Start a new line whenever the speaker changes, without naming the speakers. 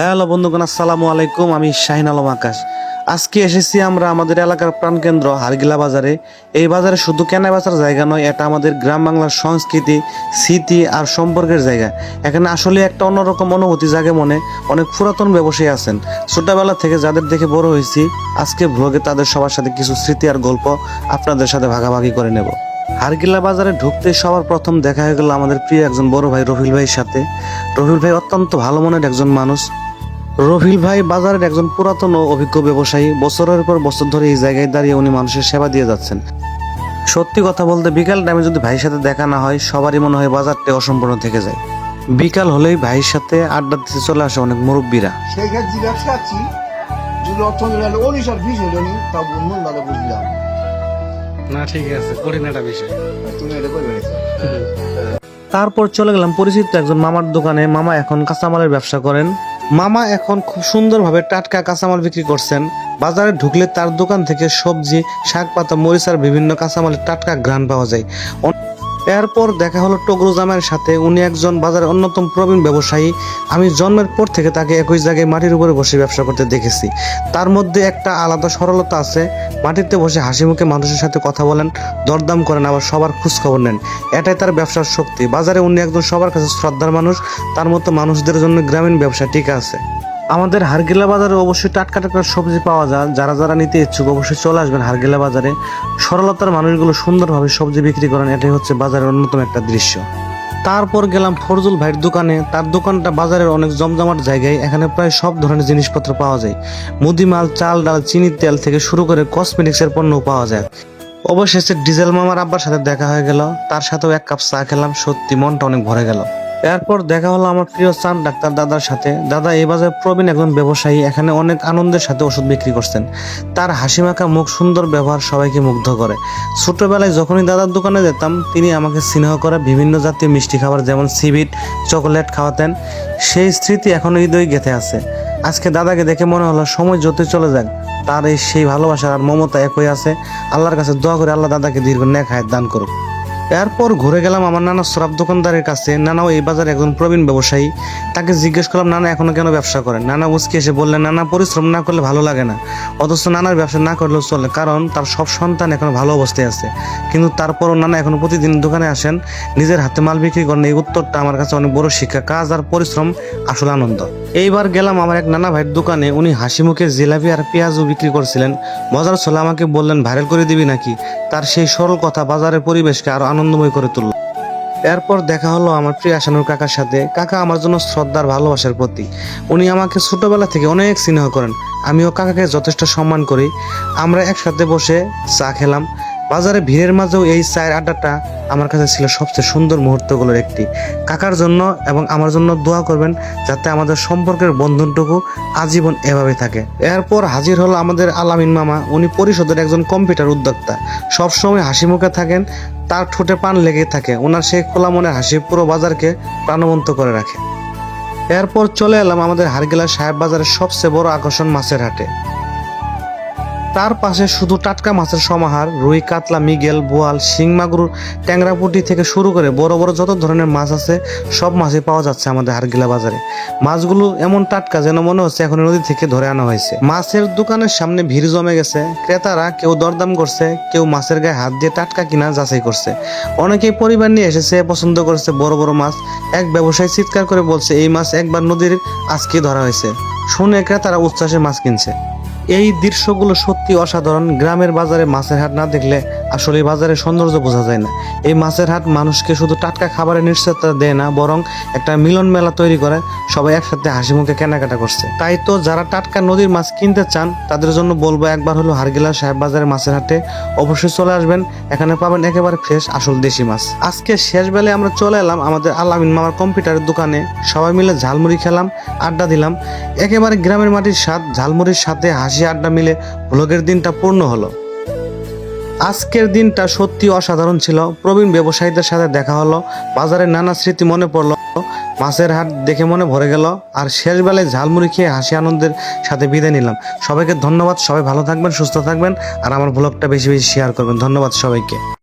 Hello বন্ধুগণ, আসসালামু আলাইকুম। আমি শাহিন আলম আকাশ। আজকে এসেছি আমরা আমাদের এলাকার প্রাণকেন্দ্র হারগিলা বাজারে। এই বাজারে শুধু কেনা বেচার জায়গা নয়, এটা আমাদের গ্রাম বাংলার সংস্কৃতি, স্মৃতি আর সম্পর্কের জায়গা। এখানে আসলে একটা অন্যরকম অনুভূতি জাগে মনে, অনেক পুরাতন ব্যবসায়ী আছেন। ছোটবেলা থেকে যাদের দেখে বড় হয়েছি, আজকে ভ্লগে তাদের সবার সাথে কিছু স্মৃতি আর গল্প আপনাদের সাথে ভাগাভাগি করে নেব। হারগিলা বাজারে ঢুকতে সবার প্রথম দেখা হয়ে গেল আমাদের প্রিয় একজন বড় ভাই রফিল ভাইয়ের সাথে। রফিল ভাই অত্যন্ত ভালো মনের একজন মানুষ। রফিল ভাই বাজারের একজন পুরাতন ও অভিজ্ঞ ব্যবসায়ী বছরের পর বছর ধরে এই জায়গায় দাঁড়িয়ে উনি মানুষের সেবা দিয়ে যাচ্ছেন। সত্যি কথা বলতে বিকাল টাইমে যদি ভাইয়ের সাথে দেখা না হয় সবারই মনে হয় বাজারটা অসম্পূর্ণ থেকে যায়। বিকাল হলেই ভাইয়ের সাথে আড্ডা দিতে চলে আসে অনেক মুরব্বীরা।
না
ঠিক আছে কঠিন একটা বিষয়।
তুমি এটা
তারপর চলে গেলাম পরিচিত একজন মামার দোকানে। মামা এখন কাঁচামালের ব্যবসা করেন। মামা এখন খুব সুন্দরভাবে টাটকা কাঁচামাল বিক্রি করছেন। বাজারে ঢুকলে তার দোকান থেকে সবজি শাক পাতা মরিচ আর বিভিন্ন কাঁচামালের টাটকা ঘ্রাণ পাওয়া যায়। এরপর দেখা হলো টগরু জামাইয়ের সাথে। উনি একজন বাজারের অন্যতম প্রবীণ ব্যবসায়ী। আমি জন্মের পর থেকে তাকে একই জায়গায় মাটির উপরে বসে ব্যবসা করতে দেখেছি। তার মধ্যে একটা আলাদা সরলতা আছে। মাটিতে বসে হাসি মুখে মানুষের সাথে কথা বলেন, দরদাম করেন, আবার সবার খোঁজ খবর নেন। এটাই তার ব্যবসার শক্তি। বাজারে উনি একজন সবার কাছে শ্রদ্ধার মানুষ। তার মতো মানুষদের জন্য গ্রামীণ ব্যবসা টিকে আছে। আমাদের হারগিলা বাজারে অবশ্যই টাটকা টাটকা সবজি পাওয়া যায়। যারা যারা নিতে ইচ্ছুক অবশ্যই চলে আসবেন হারগিলা বাজারে। সরলতার মানুষগুলো সুন্দরভাবে সবজি বিক্রি করেন, এটাই হচ্ছে বাজারের অন্যতম একটা দৃশ্য। তারপর গেলাম ফরজুল ভাইয়ের দোকানে। তার দোকানটা বাজারের অনেক জমজমাট জায়গায়। এখানে প্রায় সব ধরনের জিনিসপত্র পাওয়া যায়। মুদিমাল চাল ডাল চিনির তেল থেকে শুরু করে কসমেটিক্সের পণ্য পাওয়া যায়। অবশেষে ডিজেল মামার আব্বার সাথে দেখা হয়ে গেল। তার সাথেও এক কাপ চা খেলাম। সত্যি মনটা অনেক ভরে গেল। এরপর দেখা হলো আমার প্রিয় চান ডাক্তার দাদার সাথে। দাদা এই বাজারে প্রবীণ একজন ব্যবসায়ী, এখানে অনেক আনন্দের সাথে ওষুধ বিক্রি করছেন। তার হাসি মাখা মুখ সুন্দর ব্যবহার সবাইকে মুগ্ধ করে। ছোটবেলায় যখনই দাদার দোকানে যেতাম, তিনি আমাকে স্নেহ করে বিভিন্ন জাতীয় মিষ্টি খাবার যেমন সিবিট চকোলেট খাওয়াতেন। সেই স্মৃতি এখনও হৃদয় গেঁথে আছে। আজকে দাদাকে দেখে মনে হলো সময় যতই চলে যাক, তার এই সেই ভালোবাসা আর মমতা একই আছে। আল্লাহর কাছে দোয়া করে আল্লাহ দাদাকে দীর্ঘ নেক হায়াত দান করুক। এরপর ঘুরে গেলাম আমার নানা সরাব দোকানদারের কাছে। নানাও এই বাজারে একজন প্রবীণ ব্যবসায়ী। তাকে জিজ্ঞেস করলাম, নানা, এখনও কেন ব্যবসা করেন? নানা উসকে এসে বললেন নানা, পরিশ্রম না করলে ভালো লাগে না। অথচ নানার ব্যবসা না করলেও চলে, কারণ তার সব সন্তান এখনও ভালো অবস্থায় আছে। কিন্তু তারপরও নানা এখনও প্রতিদিন দোকানে আসেন। নিজের হাতে মাল বিক্রি করেন। এই উত্তরটা আমার কাছে অনেক বড় শিক্ষা। কাজ আর পরিশ্রম আসল আনন্দ। এইবার গেলাম আমার এক নানা ভাইয়ের দোকানে। উনি হাসি মুখে জিলাপি আর পেঁয়াজও বিক্রি করছিলেন। মজার ছোলা আমাকে বললেন, ভাইরাল করে দিবি নাকি? তার সেই সরল কথা বাজারের পরিবেশকে আরও আনন্দময় করে তুলল। এরপর দেখা হলো আমার প্রিয় আসানুর কাকার সাথে। কাকা আমার জন্য শ্রদ্ধার, ভালোবাসার প্রতীক। উনি আমাকে ছোটবেলা থেকে অনেক স্নেহ করেন। আমিও কাকাকে যথেষ্ট সম্মান করি। আমরা একসাথে বসে চা খেলাম। বাজারে ভিড়ের মাঝেও এই চায়ের আড্ডাটা আমার কাছে ছিল সবচেয়ে সুন্দর মুহূর্তগুলোর একটি। কাকার জন্য এবং আমার জন্য দোয়া করবেন যাতে আমাদের সম্পর্কের বন্ধনটুকু আজীবন এভাবে থাকে। এরপর হাজির হলো আমাদের আলামিন মামা। উনি পরিষদের একজন কম্পিউটার উদ্যোক্তা। সবসময় হাসি মুখে থাকেন, তার ঠোঁটে পান লেগে থাকে। ওনার সেই খোলা মনের হাসি পুরো বাজারকে প্রাণবন্ত করে রাখে। এরপর চলে এলাম আমাদের হারগেলা সাহেব বাজারের সবচেয়ে বড় আকর্ষণ মাছের হাটে। তার পাশে শুধু টাটকা মাছের সমাহার, রুই, কাতলা, মিগেল, বোয়াল, শিং, মাগুর, ট্যাংরাপুটি থেকে শুরু করে বড় বড় যত ধরনের মাছ আছে, সব মাছই পাওয়া যাচ্ছে আমাদের হারগিলা বাজারে। মাছগুলো এমন টাটকা যেন মনে হচ্ছে এখন নদী থেকে ধরে আনা হয়েছে। মাছের দোকানের সামনে ভিড় জমে গেছে। ক্রেতারা কেউ দরদাম করছে, কেউ মাছের গায়ে হাত দিয়ে টাটকা কিনা যাচাই করছে। অনেকেই পরিবার নিয়ে এসেছে, পছন্দ করেছে বড় বড় মাছ। এক ব্যবসায়ী চিৎকার করে বলছে, এই মাছ একবার নদীর আজকে ধরা হয়েছে। শুনে ক্রেতারা উচ্ছ্বাসে মাছ কিনছে। এই দৃশ্যগুলো সত্যি অসাধারণ। গ্রামের বাজারে মাছের হাট না দেখলে আসলে এই বাজারের সৌন্দর্য বোঝা যায় না। এই মাছের হাট মানুষকে শুধু টাটকা খাবারের নিশ্চয়তা দেয় না, বরং একটা মিলন মেলা তৈরি করে। সবাই একসাথে হাসি মুখে কেনাকাটা করছে। তাই তো যারা টাটকা নদীর মাছ কিনতে চান, তাদের জন্য বলব একবার হলো হারগিলা সাহেব বাজারের মাছের হাটে অবশ্যই চলে আসবেন। এখানে পাবেন একেবারে ফ্রেশ আসল দেশি মাছ। আজকে শেষ বেলায় আমরা চলে এলাম আমাদের আলামিন মামার কম্পিউটারের দোকানে। সবাই মিলে ঝালমুড়ি খেলাম, আড্ডা দিলাম। একেবারে গ্রামের মাটির স্বাদ, ঝালমুড়ির সাথে হাসি আড্ডা মিলে ভ্লগের দিনটা পূর্ণ হলো। আজকের দিনটা সত্যি অসাধারণ ছিল। প্রবীণ ব্যবসায়ীদের সাথে দেখা হলো। বাজারের নানা স্মৃতি মনে পড়ল। মাছের হাট দেখে মনে ভরে গেল। আর শেষ বেলায় ঝালমুড়ি খেয়ে হাসি আনন্দের সাথে বিদায় নিলাম। সবাইকে ধন্যবাদ। সবাই ভালো থাকবেন, সুস্থ থাকবেন। আর আমার ব্লগটা বেশি বেশি শেয়ার করবেন। ধন্যবাদ সবাইকে।